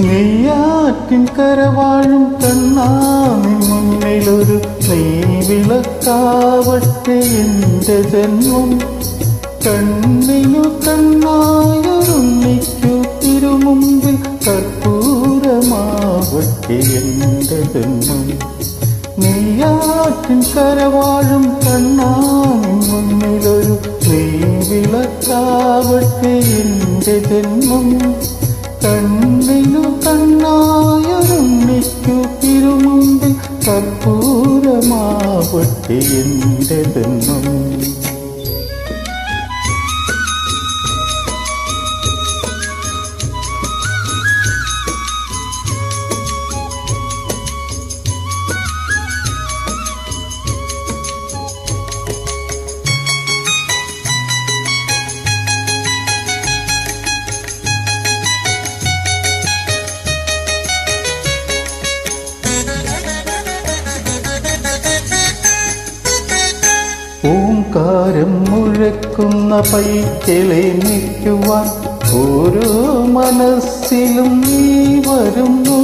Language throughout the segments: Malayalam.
നെയ്യാറ്റിൻ കരവാഴും കണ്ണാമി മുന്നിലൊരു നെയ്വിളക്കാവട്ടെ എന്റെ ജന്മം. കണ്ണിനു കണ്ണായൊരുണ്ണിക്കു തിരുമുമ്പിൽ കർപ്പൂരമാവട്ടെ എന്റെ ജന്മം. നെയ്യാറ്റിൻ കരവാഴും കണ്ണാമി മുന്നിലൊരു നെയ്വിളക്കാവട്ടെ എന്റെ ജന്മം. കണ്ണിനു കർപ്പൂരമാവട്ടെ എന്റെ ഓംകാരം മുഴക്കുന്ന പൈക്കിളെ നിൽക്കുവാൻ ഓരോ മനസ്സിലും നീ വരുന്നു.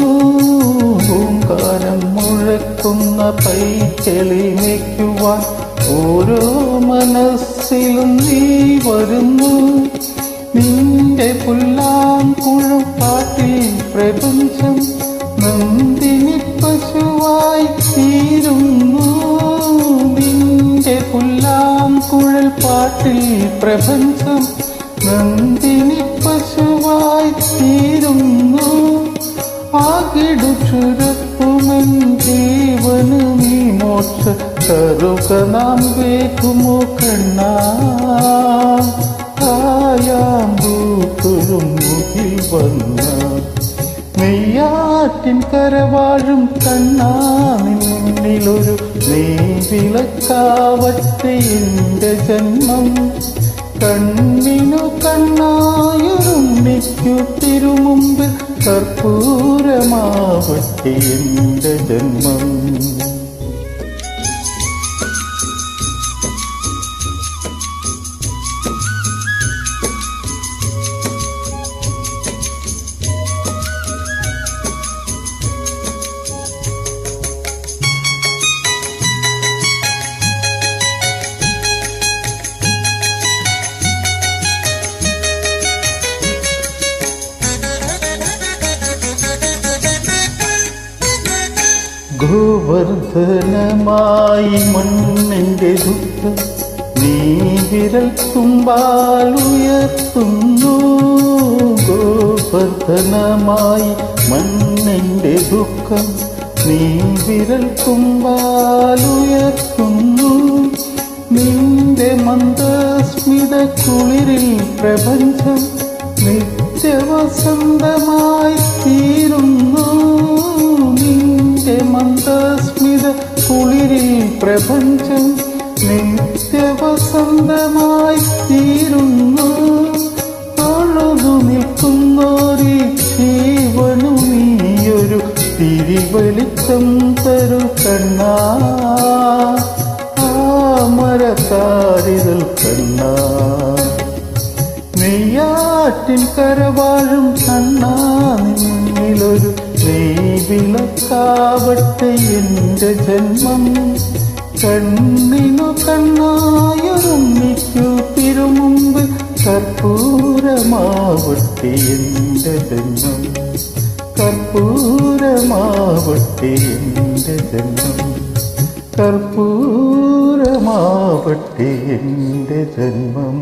ഭാരം മുഴക്കുന്ന പൈക്കിളെ നിൽക്കുവാൻ ഓരോ മനസ്സിലും നീ വരുന്നു. നിന്റെ പുല്ലാം കുഴപ്പാട്ടിൽ പ്രപഞ്ചം നന്ദിനി പശുവായി തീരുന്നു. നിന്റെ പുല്ലാം കുഴൽ പാട്ടിൽ പ്രപഞ്ചം നന്ദിനി പശുവായി തീരുന്നു. ആകിടു ചുരത്തുമൻ ജീവന് നീ മോക്ഷ കറുക നാം വേക്കുമോ കണ്ണായാമ്പൂ വന്നു വന്ന. നെയ്യാറ്റിൻ കരവാഴും കണ്ണാനിൻ മുന്നിലൊരു നെയ്വിളക്കാവട്ടെ എന്റെ ജന്മം കണ്ണിനു കണ്ണായൊരുണ്ണിക്കു തിരുമുമ്പിൽ കർപ്പൂരമാവട്ടെ എന്റെ ജന്മം ഗോവർദ്ധനമായി മണ്ണിന്റെ ദുഃഖം നീ വിരൽ തുമ്പാലുയർത്തുന്നു ഗോവർദ്ധനമായി മണ്ണിന്റെ ദുഃഖം നീ വിരൽ തുമ്പാലുയർത്തുന്നു നിന്റെ മന്ദസ്മിത കുളിരിൽ പ്രപഞ്ചം നിത്യവസന്തമായി തീരുന്നു. മന്ദസ്മിത കുളിരിൽ പ്രപഞ്ചം നിത്യവസന്തമായി തീരുന്നു. അഴുതു നിൽക്കുന്നോരി ജീവനു നീയൊരു തിരിവെളിച്ചം തരു കണ്ണാ. മരത്താരിതൽ കണ്ണ. നെയ്യാറ്റിൻ കരവാഴും കണ്ണ നിന്നിലൊരു നെയ്വിളക്കാവട്ടെ എന്റെ ജന്മം. കണ്ണിനു കണ്ണായൊരുമിക്കു തിരുമുമ്പ് കർപ്പൂരമാവട്ടെ എന്റെ ജന്മം. കർപ്പൂരമാവട്ടെ എന്റെ ജന്മം. കർപ്പൂരമാവട്ടെ എന്റെ ജന്മം.